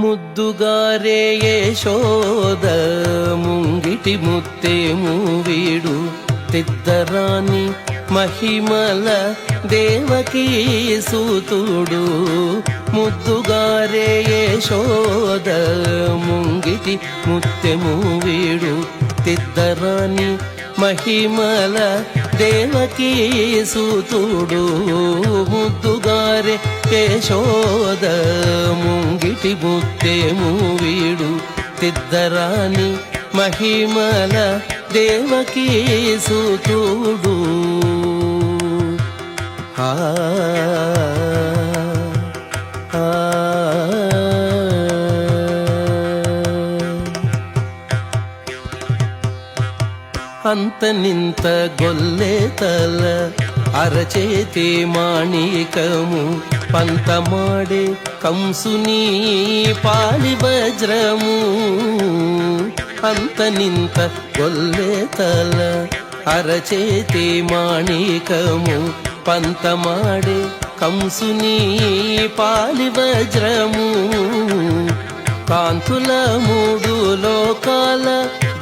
ముద్దుగారే యశోద ముంగిటి ముత్తేము వీడు తిద్దరాని మహిమల దేవకీ సూతుడు. ముద్దుగారే యశోద ముంగిటి ముత్తెము వీడు తిద్దరాని మహిమల దేవకీ సూతుడు ముద్దుగారే కేశోద ముంగిటి ముత్తేము వీడు. తిద్దరాని మహిమల దేవకీ సూతుడు. ఆ అంత నింత గొల్లే తల అరచేతి మాణికము పంతమాడే కంసుని పాలి వజ్రము. అంత నింత గొల్లే తల అరచేతి మాణికము పంతమాడే కంసుని పాలి వజ్రము. కాంతుల మూడు లోకాల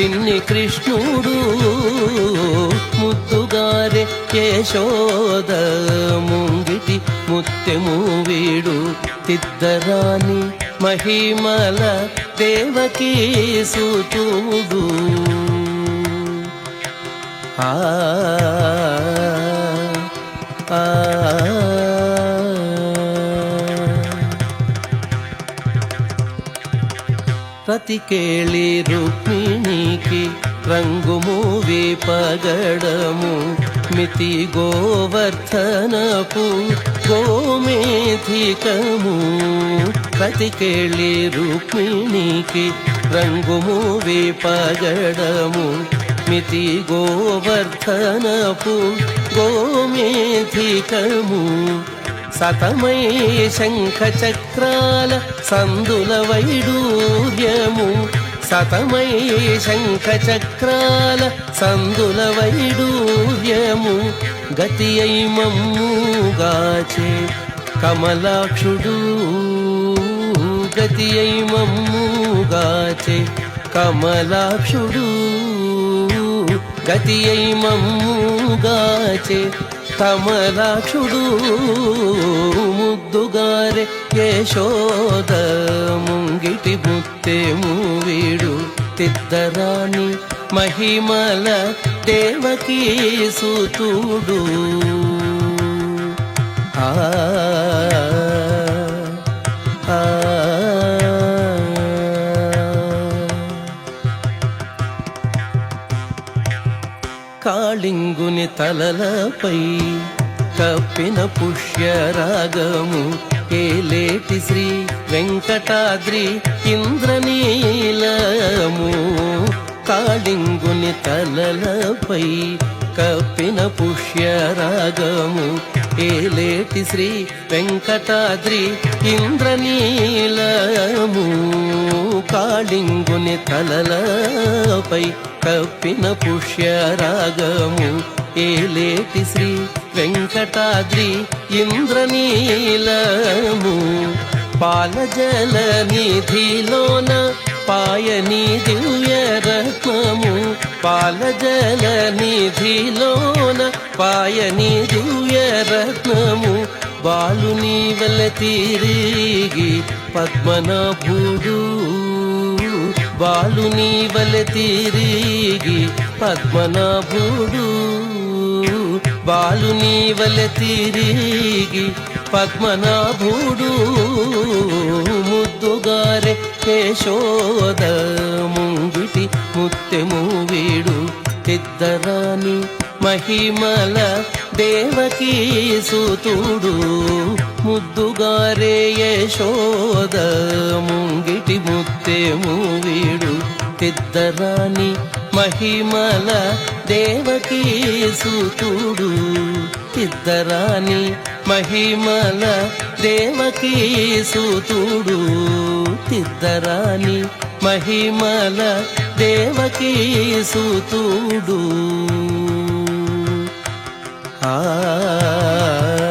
చిన్ని కృష్ణుడు ముద్దుగారే యశోద ముంగిటి ముత్తెము వీడు తిద్దరాని మహిమల దేవకీ సుతుడు. ఆ ఆ. రతికేళి రుక్మిణికి రంగు మూవి పగడము. మితి గోవర్ధనపు గోమేధికము. రతికేళి రుక్మిణికి రంగు మూవి పగడము. మితి గోవర్ధనపు గోమేధికము. సతమై శంఖ చక్రాల సందుల వైడూర్యము. సతమై శంఖ చక్రాల సందుల వైడూర్యము. గతి అయి మమ్ముగాచే కమలాక్షుడు. గతి అయి మమ్ముగాచే కమలాక్షుడు. గతి అయి మమ్ముగాచే కమలాక్షుడు. ముద్దుగారే యశోద ముంగిటి ముత్తేము వీడు తిద్దరాణి మహిమల దేవకీ సుతుడు. ఆ. కాళింగుని తలలపై కప్పిన పుష్యరాగము ఏలేటి శ్రీ వెంకటాద్రి ఇంద్రనీలము. కాళింగుని తలలపై కప్పిన పుష్యరాగము ఏలేటి శ్రీ వెంకటాద్రి ఇంద్రనీలము. కాళింగుని తలలపై కప్పిన పుష్యరాగము ఏలేటి శ్రీ వెంకటాద్రి ఇంద్రనీలము. పాలజల నిధిలోన పాయని దివ్య రత్నము పాలజల నిధిలోన పాయని దివ్య రత్నము బాలుని వల తిరిగి పద్మనాభుడు బాలు వల తిరిగి పద్మనాభుడు. బాలు వల తిరిగి పద్మనాభుడు. ముద్దుగారే కేశోద ముంగిటి ముత్తెము వీడు తిద్దరాని మహిమల దేవకీ సూతుడు ముద్దుగారే యశోద ముంగిటి ముత్తే వీడు. పెద్దరాణి మహిమల దేవకీ సూతుడు పెద్దరాణి మహిమల దేవకీ సూతుడు. తిద్దరాణి మహిమల దేవకీ సూతుడు. 啊。